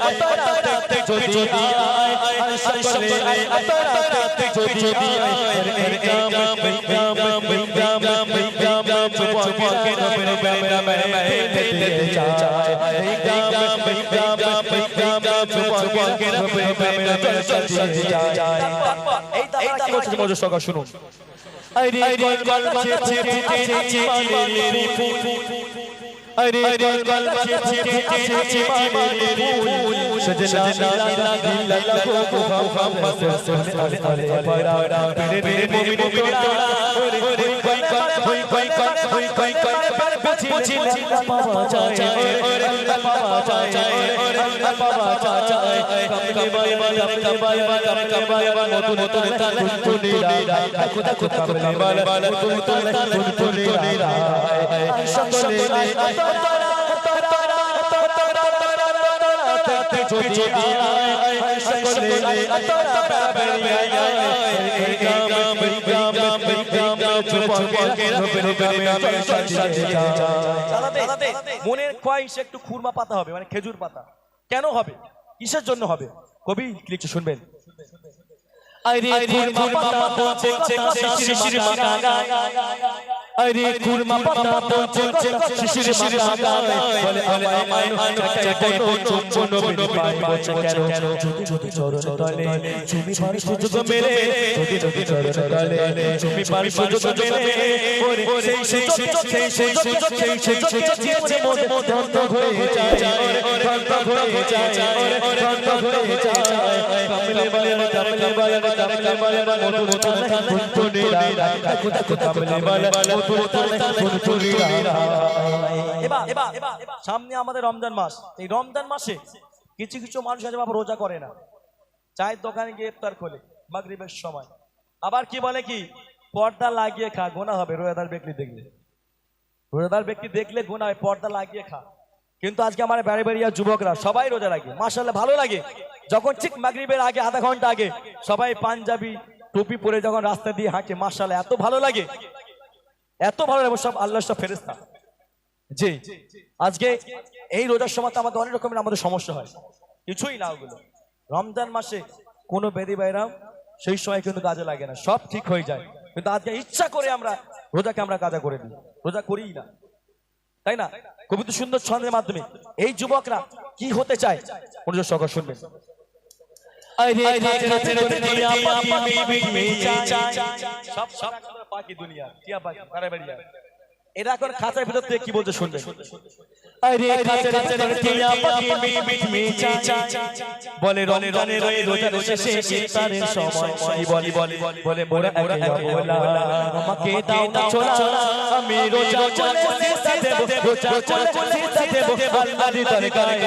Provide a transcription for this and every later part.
অতরা দেখতে যদি আয় সকলে অতরা দেখতে যদি আয় কাম কাম কাম কাম কাম পকে নবে নবে দিতে চায় কাম কাম কাম কাম পকে নবে নবে সদি যায় এই দাদা কি বলছে মজা সকা শুনুন আরে গল গল মাঝে মাঝে মাঝে মাঝে अरे गोल बच्चे बच्चे मारे फूल सजना सजना दिल लगो को हम हम बस अरे अरे परा परा परे परे परे परे বুঝি পাওয়া যায় পাওয়া যায় পাওয়া যায় কমাই বালা কমাই বালা মনের খোয়াইশ একটু খুরমা পাতা হবে মানে খেজুর পাতা। কেন হবে? কিসের জন্য হবে? কবি লিখছে শুনবেন। আরে খুরমা পাতা পচে শিশির মাগা আরে কুরমা পাতা বলছে শিশির শিশির সেই সেই সেই সেই সামনে আমাদের রমজান মাস। এই রমজান মাসে কিছু কিছু মানুষ আছে বাবা রোজা করে না। চায়ের দোকানে গিয়ে ইফতার খোলে মাগরিবের সময়। আবার কি বলে কি? পর্দা লাগিয়ে খা গোনা হবে। রোজাদার ব্যক্তি দেখলে। রোজাদার ব্যক্তি দেখলে গোনা হয় পর্দা লাগিয়ে খা। কিন্তু আজকে আমার বাড়ি বাড়িয়া যুবকরা সবাই রোজা লাগে মাসাল্লাহ ভালো লাগে। যখন ঠিক মাগরিবের আগে আধা ঘণ্টা আগে সবাই পাঞ্জাবি টুপি পরে যখন রাস্তা দিয়ে হাঁটে মাসাল্লাহ এত ভালো লাগে। এত ভালো লাগে সব আল্লাহ সব ফেরেস্তা জি। আজকে এই রোজার সময় তো আমাদের অনেক রকমের আমাদের সমস্যা হয়। কিছুই না ওগুলো। রমজান মাসে কোনো বেদি বাইরাম সেই সময় কিন্তু কাজে লাগে না। সব ঠিক হয়ে যায়। কিন্তু আজকে ইচ্ছা করে আমরা রোজাকে আমরা কাজা করে দিই রোজা করিই না। তাই না? খুবই তো সুন্দর ছন্দের মাধ্যমে। এই যুবকরা কি হতে চায়? মনোযোগ সহকারে শুনবেন। সব बाकी दुनिया। क्या बात बड़े बढ़िया। এরা এখন খাঁচার ভিতর থেকে কি বলছে শুনবে আরে কাছে কাছে রকিয়া পাখি মিট মিচা বলে রনে রনে রয়ে রোজা রোজে শেষে তার সময় বলে বলে বলে মোরা একা বলা আমাকে দাও না ছোলা আমি রোজা করতে দেব রোজা করতে দেব আল্লাহ দি দরগায়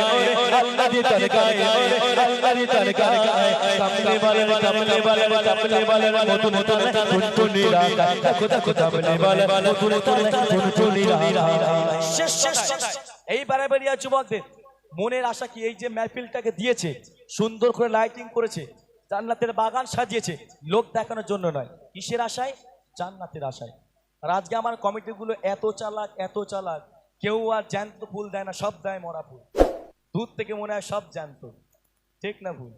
আল্লাহ দি দরগায় আল্লাহ দি দরগায় কামলে বালে কামলে বালে কামলে বালে নতুন নতুন নতুন নিরা কথা কথা বলে বালে নতুন নতুন এই বাড়াবাড়িয়া যুবকদের। মনের আশা কি এই যে মেহফিলটাকে দিয়েছে, সুন্দর করে লাইটিং করেছে, জান্নাতের বাগান সাজিয়েছে, লোক দেখানোর জন্য নয়। কিসের আশায়? জান্নাতের আশায়। আর আমার কমিটিগুলো এত চালাক এত চালাক। কেউ আর জ্যান্ত ফুল দেয় না, সব দেয় মরা ফুল। দূর থেকে মনে হয় সব জ্যান্ত। ঠিক না ভুল?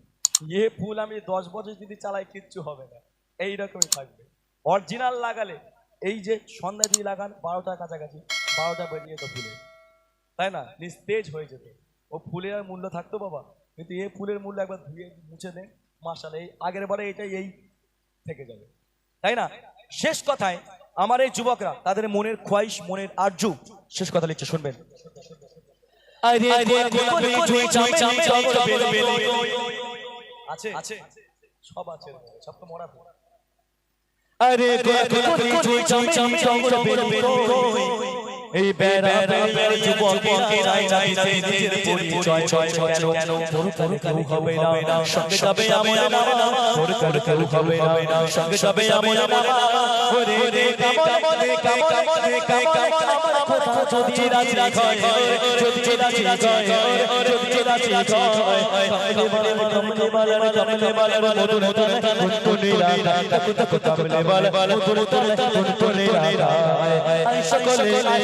এ ফুল আমি দশ বছর যদি চালাই, কিচ্ছু হবে না। এইরকমই থাকবে। অরিজিনাল লাগালে এই যে সন্ধ্যা দিয়ে লাগান বারোটার কাছাকাছি বারোটা বেরিয়ে তো ফুলে তাই না নিস্তেজ হয়ে যেত ও ফুলের আর মূল্য থাকতো বাবা কিন্তু এই ফুলের মূল্য একবার ধুয়ে মুছে দেন মাসাল এই আগের বারে এটা এই থেকে যাবে তাই না শেষ কথায় আমার এই যুবকরা তাদের মনের খোয়াইশ মনের আর্য শেষ কথা লিখছে শুনবেন আছে আছে সব আছে সব তো মরা अरे चम चम चम चम এই বেড়া বেড়ার যুবকেরা চাইতে নিজের পরিচয় কেন কেন তোর তোর কেউ হবে না সঙ্গে যাবে আমার নাম তোর তোর কেউ হবে না সঙ্গে যাবে আমার নাম ওরে রে কামল মনে কামল মনে আমার কথা যদি রাজি হয় যদি রাজি হয় যদি রাজি হয় কামলে বলে কামলে বলে কামলে বলে মধুর মধুর কুনকুনি রাধা তক তক কামলে বলে মধুর মধুর কুনকুনি রাধা আই সকলে আই